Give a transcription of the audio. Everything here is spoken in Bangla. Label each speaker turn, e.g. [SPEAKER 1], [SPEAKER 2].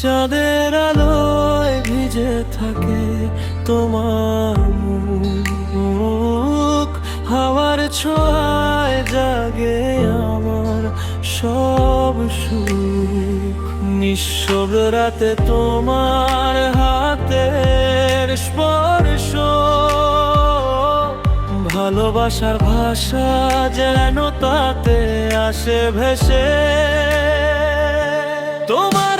[SPEAKER 1] চাঁদের আলোয় ভিজে থাকে তোমার মুখ। হাওয়ার ছোঁয়ায় জাগে আমার সব সুখ। নিঃশব্দ রাতে তোমার হাতের স্পর্শ। ভালোবাসার ভাষা যেন তাতে আসে ভেসে। তোমার